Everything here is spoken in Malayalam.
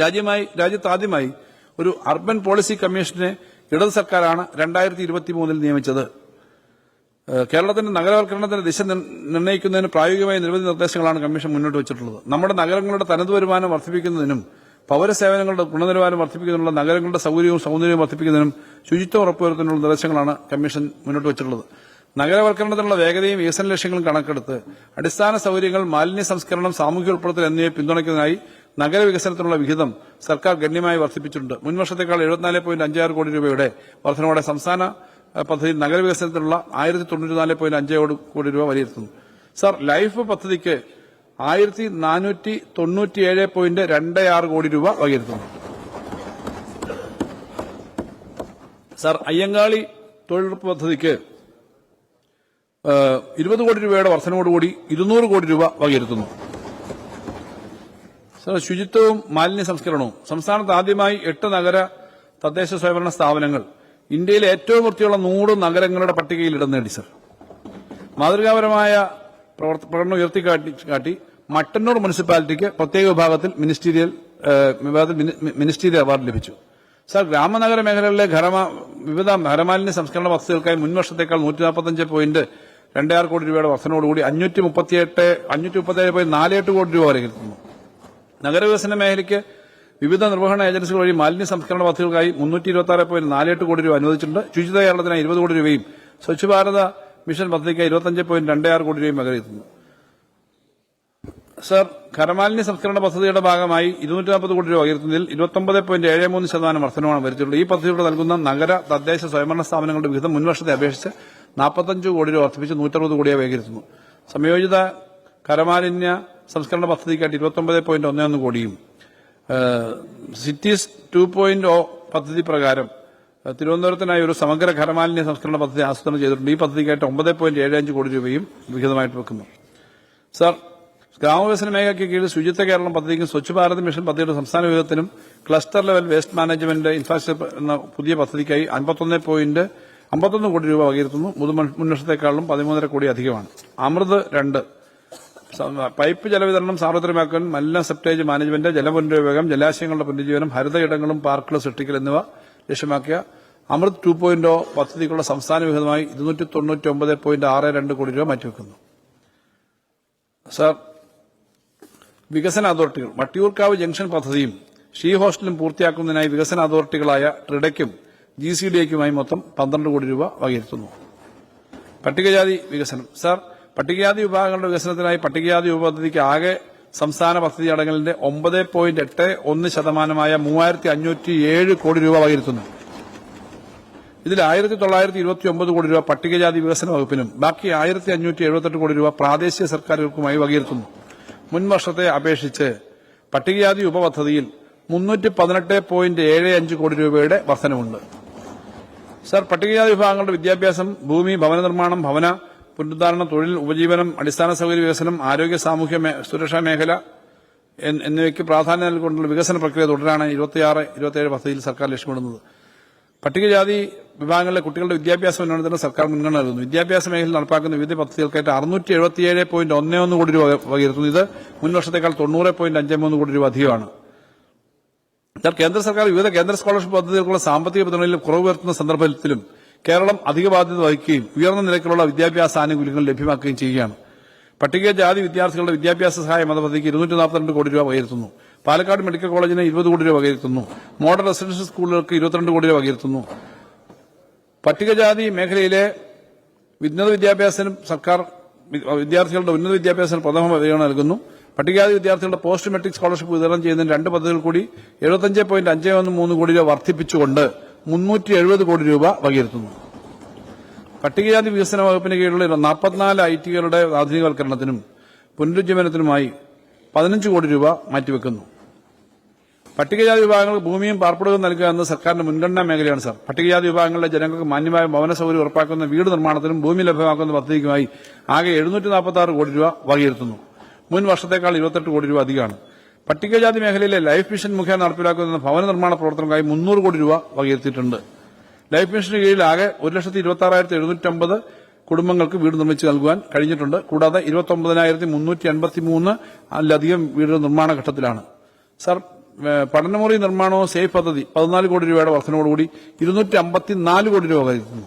രാജ്യമായി രാജ്യത്ത് ആദ്യമായി ഒരു അർബൻ പോളിസി കമ്മീഷനെ ഇടത് സർക്കാരാണ് രണ്ടായിരത്തി ഇരുപത്തി മൂന്നിൽ നിയമിച്ചത് കേരളത്തിന്റെ നഗരവൽക്കരണത്തിന്റെ ദിശ നിർ- നിർണയിക്കുന്നതിന് പ്രായോഗികമായ നിരവധി നിർദ്ദേശങ്ങളാണ് കമ്മീഷൻ മുന്നോട്ട് വെച്ചിട്ടുള്ളത്. നമ്മുടെ നഗരങ്ങളുടെ തനത് വരുമാനം വർദ്ധിപ്പിക്കുന്നതിനും പൌരസേവനങ്ങളുടെ ഗുണനിലവാരം വർദ്ധിപ്പിക്കുന്നതിനുള്ള നഗരങ്ങളുടെ സൗകര്യവും സൗന്ദര്യവും വർദ്ധിപ്പിക്കുന്നതിനും ശുചിത്വം ഉറപ്പുവരുത്തുന്നതിനുള്ള നിർദ്ദേശങ്ങളാണ് കമ്മീഷൻ മുന്നോട്ട് വെച്ചിട്ടുള്ളത്. നഗരവൽക്കരണത്തിനുള്ള വേഗതയും വികസന ലക്ഷ്യങ്ങളും കണക്കെടുത്ത് അടിസ്ഥാന സൗകര്യങ്ങൾ മാലിന്യ സംസ്കരണം സാമൂഹ്യ ഉൾപ്പെടുത്തൽ എന്നിവയെ പിന്തുണയ്ക്കുന്നതിനായി നഗരവികസനത്തിനുള്ള വിഹിതം സർക്കാർ ഗണ്യമായി വർദ്ധിപ്പിച്ചിട്ടുണ്ട്. മുൻവർഷത്തേക്കാൾ എഴുപത്തിനാല് പോയിന്റ് അഞ്ചാറ് കോടി രൂപയുടെ വർധനയോടെ സംസ്ഥാന പദ്ധതി നഗരവികസനത്തിനുള്ള ആയിരത്തി തൊണ്ണൂറ്റിനാല് പോയിന്റ് അഞ്ച് കോടി രൂപ വിലയിരുത്തുന്നു സർ ലൈഫ് പദ്ധതിക്ക് ആയിരത്തി നാനൂറ്റി തൊണ്ണൂറ്റിയേഴ് പോയിന്റ് രണ്ട് ആറ് കോടി രൂപ വകയിരുത്തുന്നു. സർ അയ്യങ്കാളി തൊഴിലുറപ്പ് പദ്ധതിക്ക് ഇരുപത് കോടി രൂപയുടെ വർധനയോടുകൂടി ഇരുന്നൂറ് കോടി രൂപ വകയിരുത്തുന്നു. ശുചിത്വവും മാലിന്യ സംസ്കരണവും. സംസ്ഥാനത്ത് ആദ്യമായി എട്ട് നഗര തദ്ദേശ സ്വയംഭരണ സ്ഥാപനങ്ങൾ. ഇന്ത്യയിലെ ഏറ്റവും വൃത്തിയുള്ള നൂറ് നഗരങ്ങളുടെ പട്ടികയിൽ ഇടം നേടി സർ. മാതൃകാപരമായ പ്രകടനം ഉയർത്തിക്കാട്ടി കാട്ടി മട്ടന്നൂർ മുനിസിപ്പാലിറ്റിക്ക് പ്രത്യേക വിഭാഗത്തിൽ മിനിസ്റ്റീരിയൽ വിഭാഗത്തിൽ മിനിസ്റ്റീരിയൽ അവാർഡ് ലഭിച്ചു. സർ ഗ്രാമനഗര മേഖലകളിലെ വിവിധ ഖരമാലിന്യ സംസ്കരണ പദ്ധതികൾക്കായി മുൻവർഷത്തേക്കാൾ നൂറ്റി നാൽപ്പത്തഞ്ച് പോയിന്റ് രണ്ടാറ് കോടി രൂപയുടെ വർധനയോടുകൂടി അഞ്ഞൂറ്റി മുപ്പത്തിയെട്ട് അഞ്ഞൂറ്റി മുപ്പത്തിയേഴ് പോയിന്റ് നാലെട്ട് കോടി രൂപ വരെ എത്തുന്നു നഗരവികസന മേഖലയ്ക്ക് വിവിധ നിർവഹണ ഏജൻസികൾ വഴി മാലിന്യ സംസ്കരണ പദ്ധതികൾക്കായി മുന്നൂറ്റി ഇരുപത്തി ആറ് പോയിന്റ് നാലെട്ട് കോടി രൂപ അനുവദിച്ചിട്ടുണ്ട്. ശുചിത കേരളത്തിനായി ഇരുപത് കോടി രൂപയും സ്വച്ഛ് ഭാരത മിഷൻ പദ്ധതിക്കായി ഇരുപത്തഞ്ച് പോയിന്റ് രണ്ട് ആറ് കോടി രൂപയും വകയിരുത്തുന്നു സർ ഖരമാലിന്യ സംസ്കരണ പദ്ധതിയുടെ ഭാഗമായി ഇരുന്നൂറ്റി നാൽപ്പത് കോടി രൂപ ഉയർത്തുന്നതിൽ ഇരുപത്തൊമ്പത് പോയിന്റ് ഏഴ് മൂന്ന് ശതമാനം വർധനമാണ് വരുത്തിയിട്ടുള്ളത്. ഈ പദ്ധതിയുടെ നൽകുന്ന നഗര തദ്ദേശ സ്വയംഭരണ സ്ഥാപനങ്ങളുടെ വിഹിതം മുൻവർഷത്തെ അപേക്ഷിച്ച് നാൽപ്പത്തഞ്ച് കോടി രൂപ വർദ്ധിപ്പിച്ച് നൂറ്ററുപത് കോടിയായി വൈകരുത്തുന്നു സംയോജിത ഖരമാലിന്യ സംസ്കരണ പദ്ധതിക്കായിട്ട് ഇരുപത്തൊമ്പത് പോയിന്റ് ഒന്ന് ഒന്ന് കോടിയും സിറ്റീസ് ടു പോയിന്റ് ഒ പദ്ധതി പ്രകാരം തിരുവനന്തപുരത്തിനായി ഒരു സമഗ്ര ഖരമാലിന്യ സംസ്കരണ പദ്ധതി ആസൂത്രണം ചെയ്തിട്ടുണ്ട്. ഈ പദ്ധതിക്കായിട്ട് ഒമ്പത് പോയിന്റ് ഏഴ് അഞ്ച് കോടി രൂപയും വിഹിതമായിട്ട് വെക്കുന്നു. സർ ഗ്രാമവികസന മേഖലയ്ക്ക് കീഴിൽ ശുചിത്വ കേരളം പദ്ധതിക്കും സ്വച്ഛ് ഭാരത് മിഷൻ പദ്ധതിയുടെ സംസ്ഥാന വിഹിതത്തിനും cluster level waste management infrastructure എന്ന പുതിയ പദ്ധതിക്കായി അൻപത്തൊന്ന് പോയിന്റ് അമ്പത്തൊന്ന് കോടി രൂപ വകയിരുത്തുന്നു. മുൻ മുൻവർഷത്തെക്കാളും പതിമൂന്നര കോടി അധികമാണ്. അമൃത് രണ്ട് പൈപ്പ് ജലവിതരണം സാർവത്രികമാക്കാൻ മലിന സെപ്റ്റേജ് മാനേജ്മെന്റ് ജലപുനരുപയോഗം ജലാശയങ്ങളുടെ പുനരുജ്ജീവനം ഹരിത ഇടങ്ങളും പാർക്കുകൾ സൃഷ്ടിക്കൽ എന്നിവ ലക്ഷ്യമാക്കിയ അമൃത് ടു പോയിന്റ് പദ്ധതിക്കുള്ള സംസ്ഥാന വിഹിതമായി ഇരുന്നൂറ്റി തൊണ്ണൂറ്റി ഒമ്പത് പോയിന്റ് ആറ് രണ്ട് കോടി രൂപ മാറ്റിവെക്കുന്നു. സർ വികസന അതോറിറ്റികൾ വട്ടിയൂർക്കാവ് ജംഗ്ഷൻ പദ്ധതിയും ഷീ ഹോസ്റ്റലും പൂർത്തിയാക്കുന്നതിനായി വികസന അതോറിറ്റികളായ ട്രിഡയ്ക്കും ജി സി ഡി മൊത്തം പന്ത്രണ്ട് കോടി രൂപ വകയിരുത്തുന്നു. പട്ടികജാതി വികസനം. സാർ പട്ടികജാതി വിഭാഗങ്ങളുടെ വികസനത്തിനായി പട്ടികജാതി ഉപപദ്ധതിക്ക് ആകെ സംസ്ഥാന പദ്ധതി അടങ്ങലിന്റെ ഒമ്പത് പോയിന്റ് എട്ട് ഒന്ന് ശതമാനമായ മൂവായിരത്തി അഞ്ഞൂറ്റി ഏഴ് കോടി രൂപ വകയിരുത്തുന്നു. ഇതിൽ ആയിരത്തി തൊള്ളായിരത്തി ഇരുപത്തി ഒമ്പത് കോടി രൂപ പട്ടികജാതി വികസന വകുപ്പിനും ബാക്കി ആയിരത്തി അഞ്ഞൂറ്റി എഴുപത്തെട്ട് കോടി രൂപ പ്രാദേശിക സർക്കാരുകൾക്കുമായി വകയിരുത്തുന്നു. മുൻ വർഷത്തെ അപേക്ഷിച്ച് പട്ടികജാതി ഉപപദ്ധതിയിൽ മുന്നൂറ്റി പതിനെട്ട് പോയിന്റ് ഏഴ് അഞ്ച് കോടി രൂപയുടെ വർധനമുണ്ട് സർ പട്ടികജാതി വിഭാഗങ്ങളുടെ വിദ്യാഭ്യാസം ഭൂമി ഭവന നിർമ്മാണം ഭവന പുനരുദ്ധാരണം തൊഴിൽ ഉപജീവനം അടിസ്ഥാന സൗകര്യ വികസനം ആരോഗ്യ സാമൂഹ്യ സുരക്ഷാ മേഖല എന്നിവയ്ക്ക് പ്രാധാന്യം നൽകിക്കൊണ്ടുള്ള വികസന പ്രക്രിയ തുടരാണ് ഇരുപത്തിയാറ് ഇരുപത്തിയേഴ് പദ്ധതിയിൽ സർക്കാർ ലക്ഷ്യമിടുന്നത് പട്ടികജാതി വിഭാഗങ്ങളിലെ കുട്ടികളുടെ വിദ്യാഭ്യാസ ഉന്നമനത്തിന് സർക്കാർ മുൻഗണന നൽകുന്നു. വിദ്യാഭ്യാസ മേഖലയിൽ നടപ്പാക്കുന്ന വിവിധ പദ്ധതികൾക്കായിട്ട് അറുന്നൂറ്റി എഴുപത്തിയേഴ് പോയിന്റ് ഒന്ന് ഒന്ന് കോടി രൂപ വകയിരുത്തുന്നു. ഇത് മുൻ വർഷത്തേക്കാൾ തൊണ്ണൂറ് പോയിന്റ് അഞ്ച് മൂന്ന് കോടി രൂപ അധികമാണ്. കേന്ദ്ര സർക്കാർ വിവിധ കേന്ദ്ര സ്കോളർഷിപ്പ് പദ്ധതികൾക്കുള്ള സാമ്പത്തിക പിന്തുണയിൽ കുറവ് വരുത്തുന്ന സന്ദർഭത്തിലും കേരളം അധിക ബാധ്യത വഹിക്കുകയും ഉയർന്ന നിരക്കിലുള്ള വിദ്യാഭ്യാസ ആനുകൂല്യങ്ങൾ ലഭ്യമാക്കുകയും ചെയ്യുകയാണ്. പട്ടികജാതി വിദ്യാർത്ഥികളുടെ വിദ്യാഭ്യാസ സഹായ പദ്ധതിക്ക് ഇരുന്നൂറ്റി നാൽപ്പത്തിരണ്ട് കോടി രൂപ വകയിരുത്തുന്നു. പാലക്കാട് മെഡിക്കൽ കോളേജിന് ഇരുപത് കോടി രൂപ വകയിരുത്തുന്നു. മോഡൽ റെസിഡൻഷ്യൽ സ്കൂളുകൾക്ക് ഇരുപത്തിരണ്ട് കോടി രൂപ വകയിരുത്തുന്നു. പട്ടികജാതി മേഖലയിലെ ഉന്നത വിദ്യാഭ്യാസത്തിനും സർക്കാർ വിദ്യാർത്ഥികളുടെ ഉന്നത വിദ്യാഭ്യാസത്തിന് പ്രഥമ പരിഗണന നൽകുന്നു. പട്ടികജാതി വിദ്യാർത്ഥികളുടെ പോസ്റ്റ് മെട്രിക് സ്കോളർഷിപ്പ് വിതരണം ചെയ്യുന്നതിന് രണ്ട് പദ്ധതികൾ കൂടി എഴുപത്തഞ്ച് പോയിന്റ് അഞ്ച് ഒന്ന് മൂന്ന് കോടി രൂപ വർദ്ധിപ്പിച്ചുകൊണ്ട് മുന്നൂറ്റി എഴുപത് കോടി രൂപ വകയിരുത്തുന്നു. പട്ടികജാതി വികസന വകുപ്പിന് കീഴിലുള്ള നാൽപ്പത്തിനാല് ഐ ടികളുടെ ആധുനികവൽക്കരണത്തിനും പുനരുജ്ജീവനത്തിനുമായി പതിനഞ്ച് കോടി രൂപ മാറ്റിവെക്കുന്നു. പട്ടികജാതി വിഭാഗങ്ങൾക്ക് ഭൂമിയും പാർപ്പിടവും നൽകുക എന്ന സർക്കാരിന്റെ മുൻഗണനാ മേഖലയാണ് സർ. പട്ടികജാതി വിഭാഗങ്ങളിലെ ജനങ്ങൾക്ക് മാന്യമായ ഭവന സൗകര്യം ഉറപ്പാക്കുന്ന വീട് നിർമ്മാണത്തിനും ഭൂമി ലഭ്യമാക്കുന്ന പദ്ധതിക്കുമായി ആകെ എഴുന്നൂറ്റി നാൽപ്പത്തി ആറ് കോടി രൂപ വകയിരുത്തുന്നു. മുൻ വർഷത്തേക്കാൾ ഇരുപത്തെട്ട് കോടി രൂപ അധികമാണ്. പട്ടികജാതി മേഖലയിലെ ലൈഫ് മിഷൻ മുഖേന നടപ്പിലാക്കുന്ന ഭവന നിർമ്മാണ പ്രവർത്തനങ്ങൾക്കായി മുന്നൂറ് കോടി രൂപ വകയിരുത്തിയിട്ടുണ്ട്. ലൈഫ് മിഷന് കീഴിൽ ആകെ ഒരു ലക്ഷത്തി ഇരുപത്തി ആറായിരത്തി എഴുന്നൂറ്റമ്പത് കുടുംബങ്ങൾക്ക് വീട് നിർമ്മിച്ച് നൽകുവാൻ കഴിഞ്ഞിട്ടുണ്ട്. കൂടാതെ ഇരുപത്തി ഒമ്പതിനായിരത്തി മുന്നൂറ്റി അൻപത്തി മൂന്ന് അതിലധികം വീടുകൾ നിർമ്മാണ ഘട്ടത്തിലാണ്. സർ പഠനമുറി നിർമ്മാണവും സേഫ് പദ്ധതി പതിനാല് കോടി രൂപയുടെ വർധനയോടുകൂടി ഇരുന്നൂറ്റി അമ്പത്തിനാല് കോടി രൂപ കരുതുന്നു